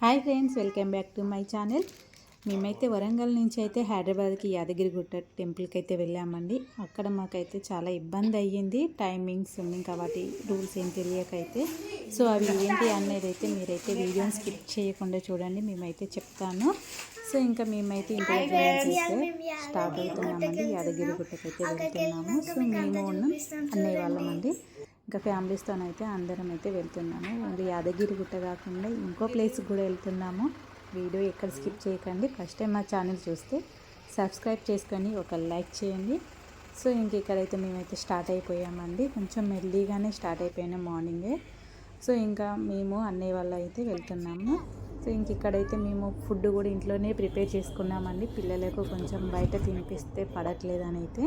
Hi friends welcome back to my channel. మేమైతే వరంగల్ నుంచి అయితే హైదరాబాద్కి యాదగిరిగుట్ట టెంపుల్కి అయితే వెళ్ళామండి. అక్కడ మాకైతే చాలా ఇబ్బంది అయ్యింది. టైమింగ్స్ ఇంకా వాటి రూల్స్ ఏం తెలియకైతే. సో అవి ఏంటి అనేది అయితే మీరైతే వీడియోని స్కిప్ చేయకుండా చూడండి మేమైతే చెప్తాను. సో ఇంకా మేమైతే ఇంటి దగ్గర నుంచి అయితే స్టార్ట్ అవుతున్నామండి. యాదగిరిగుట్టకి అయితే వెళ్తున్నాము. సో మేము ఉన్నాం అన్నయ్య వాళ్ళమండి ఇంకా ఫ్యామిలీస్తోనైతే అందరం అయితే వెళ్తున్నాము. ఓన్లీ యాదగిరి గుట్ట కాకుండా ఇంకో ప్లేస్కి కూడా వెళ్తున్నాము. వీడియో ఎక్కడ స్కిప్ చేయకండి. ఫస్ట్ టైం మా ఛానల్ చూస్తే సబ్స్క్రైబ్ చేసుకొని ఒక లైక్ చేయండి. సో ఇంక ఇక్కడైతే మేమైతే స్టార్ట్ అయిపోయామండి. కొంచెం మెల్లీగానే స్టార్ట్ అయిపోయినాం మార్నింగే. సో ఇంకా మేము అన్నయ్య వాళ్ళు అయితే వెళ్తున్నాము. సో ఇంక ఇక్కడైతే మేము ఫుడ్ కూడా ఇంట్లోనే ప్రిపేర్ చేసుకున్నామండి. పిల్లలకు కొంచెం బయట తినిపిస్తే పడట్లేదని అయితే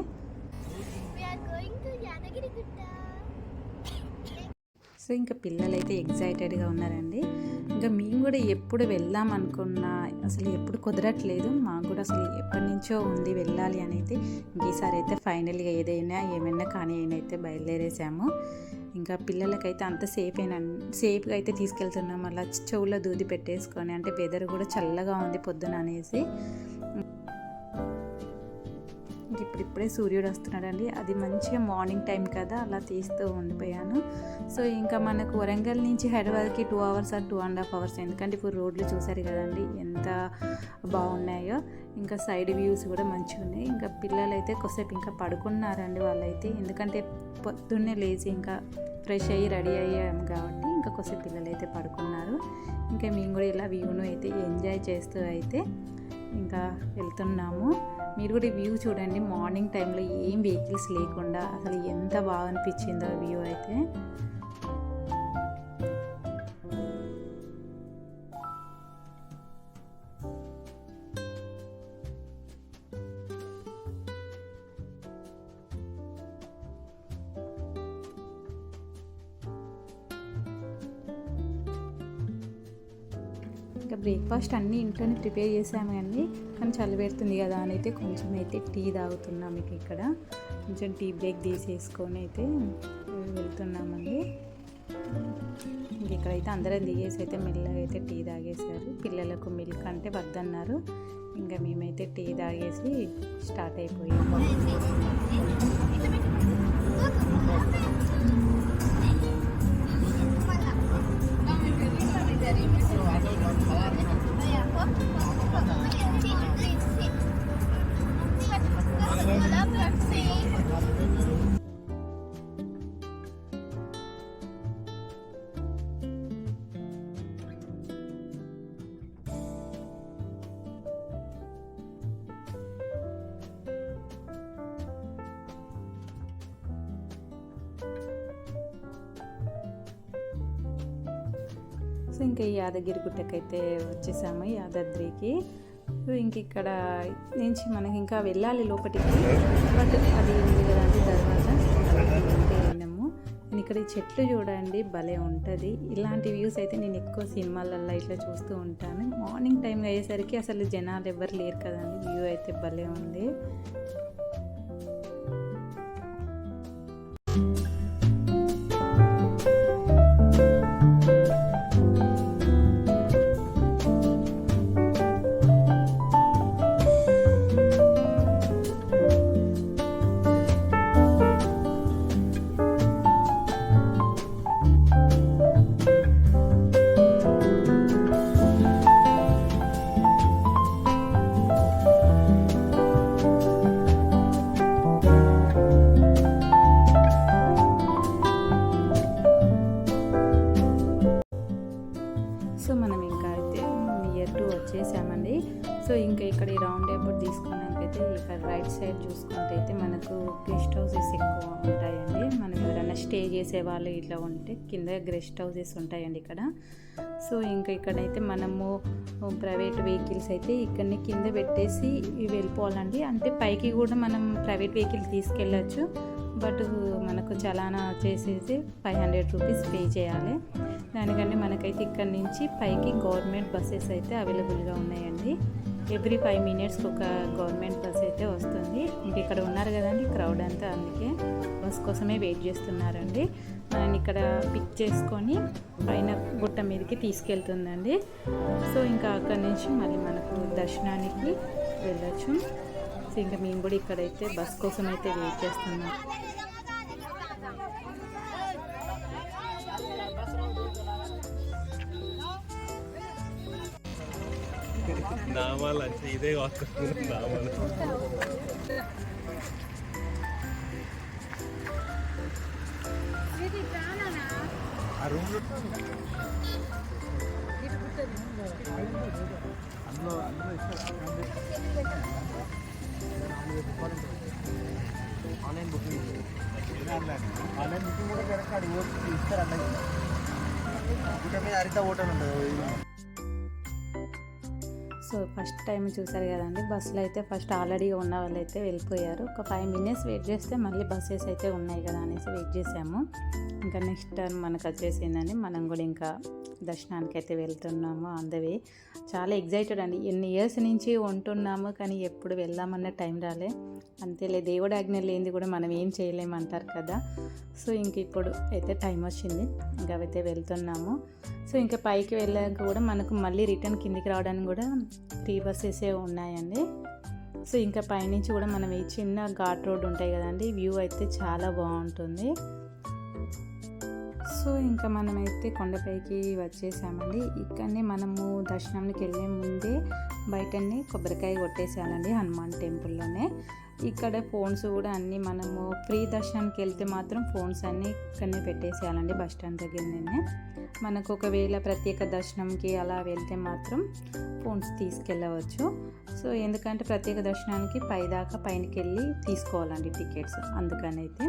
సో ఇంకా పిల్లలు అయితే ఎగ్జైటెడ్గా ఉన్నారండి. ఇంకా మేము కూడా ఎప్పుడు వెళ్దాం అనుకున్నా అసలు ఎప్పుడు కుదరట్లేదు. మాకు కూడా అసలు ఎప్పటి నుంచో ఉంది వెళ్ళాలి అని అయితే ఈసారి అయితే ఫైనల్గా ఏదైనా ఏమైనా కానీ అయితే బయలుదేరేసాము ఇంకా పిల్లలకైతే అంత సేఫ్ అయినా సేఫ్గా అయితే తీసుకెళ్తున్నాం. అలా చెవులో దూది పెట్టేసుకొని అంటే వెదర్ కూడా చల్లగా ఉంది పొద్దున అనేసి. ఇప్పుడిప్పుడే సూర్యుడు వస్తున్నాడండి. అది మంచిగా మార్నింగ్ టైం కదా అలా తీస్తూ ఉండిపోయాను. సో ఇంకా మనకు వరంగల్ నుంచి హైదరాబాద్కి two hours or two and half hours. ఎందుకంటే ఇప్పుడు రోడ్లు చూసారు కదండి ఎంత బాగున్నాయో. ఇంకా సైడ్ వ్యూస్ కూడా మంచిగా ఉన్నాయి. ఇంకా పిల్లలు అయితే కొద్దిసేపు ఇంకా పడుకున్నారండి వాళ్ళైతే. ఎందుకంటే పొద్దున్నే లేచి ఇంకా ఫ్రెష్ అయ్యి రెడీ అయ్యాము కాబట్టి ఇంకా కొద్దిసేపు పిల్లలు అయితే పడుకున్నారు. ఇంకా మేము కూడా ఇలా వ్యూను అయితే ఎంజాయ్ చేస్తూ అయితే ఇంకా వెళ్తున్నాము. మీరు కూడా వ్యూ చూడండి. మార్నింగ్ టైంలో ఏం వెహికల్స్ లేకుండా అసలు ఎంత బాగా అనిపించిందో వ్యూ అయితే. ఇంకా బ్రేక్ఫాస్ట్ అన్నీ ఇంట్లోనే ప్రిపేర్ చేసాము కానీ కానీ చలిపెడుతుంది కదా అని అయితే కొంచెం అయితే టీ తాగుతున్నాం మీకు ఇక్కడ. కొంచెం టీ బ్రేక్ తీసేసుకొని అయితే వెళ్తున్నామండి. ఇక్కడ ఇక్కడైతే అందరం దిగేసి అయితే మెల్లగా అయితే టీ తాగేశారు. పిల్లలకు మిల్క్ అంటే వద్దన్నారు. ఇంకా మేమైతే టీ తాగేసి స్టార్ట్ అయిపోయాము. 哎呀，好 సో ఇంకా ఈ యాదగిరి గుట్టకైతే వచ్చేసాము యాదాద్రికి. ఇంక ఇక్కడ నుంచి మనకి ఇంకా వెళ్ళాలి లోపలికి బట్ అది ఉంది కదండి తర్వాత వెళ్ళాము. నేను ఇక్కడ ఈ చెట్లు చూడండి భలే ఉంటుంది. ఇలాంటి వ్యూస్ అయితే నేను ఎక్కువ సినిమాలల్లో ఇట్లా చూస్తూ ఉంటాను. మార్నింగ్ టైం అయ్యేసరికి అసలు జనాలు ఎవరు లేరు కదండి. వ్యూ అయితే భలే ఉంది. రైట్ సైడ్ చూసుకుంటే అయితే మనకు గెస్ట్ హౌసెస్ ఎక్కువ ఉంటాయండి. మనం ఎవరైనా స్టే చేసే వాళ్ళు ఇట్లా ఉంటే కింద గెస్ట్ హౌసెస్ ఉంటాయండి ఇక్కడ. సో ఇంకా ఇక్కడైతే మనము ప్రైవేట్ వెహికల్స్ అయితే ఇక్కడిని కింద పెట్టేసి వెళ్ళిపోవాలండి. అంటే పైకి కూడా మనం ప్రైవేట్ వెహికల్ తీసుకెళ్ళచ్చు. బట్ మనకు చలానా చేసేసి ఫైవ్ హండ్రెడ్ రూపీస్ పే చేయాలి. దానికంటే మనకైతే ఇక్కడ నుంచి పైకి గవర్నమెంట్ బస్సెస్ అయితే అవైలబుల్గా ఉన్నాయండి. ఎవ్రీ ఫైవ్ మినిట్స్కి ఒక గవర్నమెంట్ బస్ అయితే వస్తుంది. ఇంక ఇక్కడ ఉన్నారు కదండి క్రౌడ్ అంతా అందుకే బస్ కోసమే వెయిట్ చేస్తున్నారండి. మనని ఇక్కడ పిక్ చేసుకొని పైన గుట్ట మీదకి తీసుకెళ్తుందండి. సో ఇంకా అక్కడి నుంచి మళ్ళీ మనకు దర్శనానికి వెళ్ళొచ్చు. సో ఇంకా మేము కూడా ఇక్కడైతే బస్ కోసం అయితే వెయిట్ చేస్తున్నాం. నామాలు అంటే ఇదే వస్తుంది నామాలు. ఆ రూమ్ అందులో అందులో online booking. Online online booking కూడా కరెక్ట్ అది ఇస్తారు అన్నది గుట్ట మీద హరిత హోటల్ ఉంటుంది సో ఫస్ట్ టైం చూసారు కదండి. బస్సులో అయితే ఫస్ట్ ఆల్రెడీ ఉన్న వాళ్ళు అయితే వెళ్ళిపోయారు. ఒక ఫైవ్ మినిట్స్ వెయిట్ చేస్తే మళ్ళీ బస్సెస్ అయితే ఉన్నాయి కదా అనేసి వెయిట్ చేసాము. ఇంకా నెక్స్ట్ టర్న్ మనకు వచ్చేసిందని మనం కూడా ఇంకా దర్శనానికి అయితే వెళ్తున్నాము అందవి చాలా ఎగ్జైటెడ్ అండి. ఎన్ని ఇయర్స్ నుంచి ఉంటున్నాము కానీ ఎప్పుడు వెళ్దామన్న టైం రాలే. అంతేలే దేవుడు ఆజ్ఞ లేనిది కూడా మనం ఏం చేయలేమంటారు కదా. సో ఇంక ఇప్పుడు అయితే టైం వచ్చింది. ఇంకా అయితే వెళ్తున్నాము. సో ఇంకా పైకి వెళ్ళాక కూడా మనకు మళ్ళీ రిటర్న్ కిందికి రావడానికి కూడా టీ బస్సెసే ఉన్నాయండి. సో ఇంకా పైనుంచి కూడా మనం ఈ చిన్న ఘాట్ రోడ్ ఉంటాయి కదండి వ్యూ అయితే చాలా బాగుంటుంది. సో ఇంకా మనమైతే కొండపైకి వచ్చేసామండి. ఇక్కడనే మనము దర్శనానికి వెళ్ళే ముందే బయటనే కొబ్బరికాయ కొట్టేసానండి హనుమాన్ టెంపుల్లోనే. ఇక్కడ ఫోన్స్ కూడా అన్నీ మనము ఫ్రీ దర్శనానికి వెళ్తే మాత్రం ఫోన్స్ అన్నీ ఇక్కడనే పెట్టేసేయాలండి బస్ స్టాండ్ దగ్గరనే మనకు ఒకవేళ ప్రత్యేక దర్శనంకి అలా వెళ్తే మాత్రం ఫోన్స్ తీసుకెళ్ళవచ్చు. సో ఎందుకంటే ప్రత్యేక దర్శనానికి పైదాకా పైనకి వెళ్ళి తీసుకోవాలండి టికెట్స్ అందుకనైతే.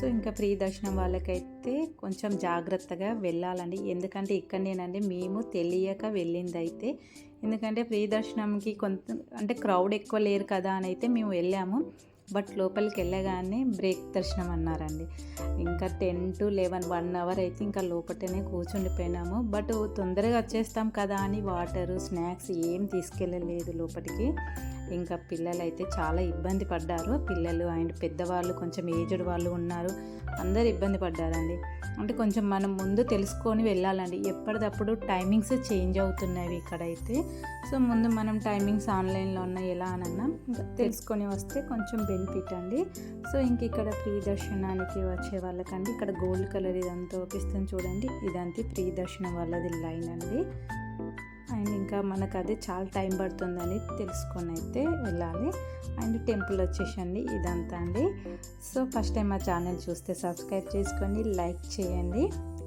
సో ఇంకా ఫ్రీ దర్శనం వాళ్ళకైతే కొంచెం జాగ్రత్తగా వెళ్ళాలండి. ఎందుకంటే ఇక్కడనేనండి మేము తెలియక వెళ్ళింది అయితే ఎందుకంటే ఫ్రీ దర్శనంకి కొంత అంటే క్రౌడ్ ఎక్కువ లేరు కదా అని అయితే మేము వెళ్ళాము. బట్ లోపలికి వెళ్ళగానే బ్రేక్ దర్శనం అన్నారండి. ఇంకా ten to eleven one hour అయితే ఇంకా లోపలనే కూర్చుండిపోయినాము. బట్ తొందరగా వచ్చేస్తాం కదా అని వాటర్ స్నాక్స్ ఏం తీసుకెళ్ళలేదు లోపలికి ఇంకా పిల్లలు అయితే చాలా ఇబ్బంది పడ్డారు. పిల్లలు అండ్ పెద్దవాళ్ళు కొంచెం ఏజ్డ్ వాళ్ళు ఉన్నారు. అందరు ఇబ్బంది పడ్డారండి. అంటే కొంచెం మనం ముందు తెలుసుకొని వెళ్ళాలండి. ఎప్పటికప్పుడు టైమింగ్స్ చేంజ్ అవుతున్నాయి ఇక్కడైతే. సో ముందు మనం టైమింగ్స్ ఆన్లైన్లో ఉన్నాయి ఎలా అనన్నా తెలుసుకొని వస్తే కొంచెం బెనిఫిట్ అండి. సో ఇంక ఇక్కడ ఫ్రీ దర్శనానికి వచ్చే వాళ్ళకండి. ఇక్కడ గోల్డ్ కలర్ ఇదంతా ఓపిస్తుంది చూడండి. ఇదంతా ఫ్రీ దర్శనం వాళ్ళది లైన్ అండి. అండ్ ఇంకా మనకు అది చాలా టైం పడుతుందని తెలుసుకొని అయితే వెళ్ళాలి. అండ్ టెంపుల్ వచ్చేసండి ఇదంతా అండి. సో ఫస్ట్ టైం మా ఛానల్ చూస్తే సబ్స్క్రైబ్ చేసుకోండి లైక్ చేయండి.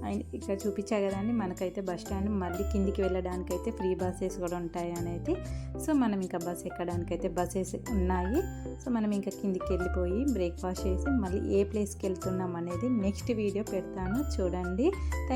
అండ్ ఇక్కడ చూపించా కదండి మనకైతే బస్ స్టాండ్ మళ్ళీ కిందికి వెళ్ళడానికి అయితే ఫ్రీ బస్సెస్ కూడా ఉంటాయి అని అయితే సో మనం ఇంకా బస్ ఎక్కడానికి అయితే బస్సెస్ ఉన్నాయి. సో మనం ఇంకా కిందికి వెళ్ళిపోయి బ్రేక్ఫాస్ట్ చేసి మళ్ళీ ఏ ప్లేస్కి వెళ్తున్నాం అనేది నెక్స్ట్ వీడియో పెడతాను. చూడండి. థ్యాంక్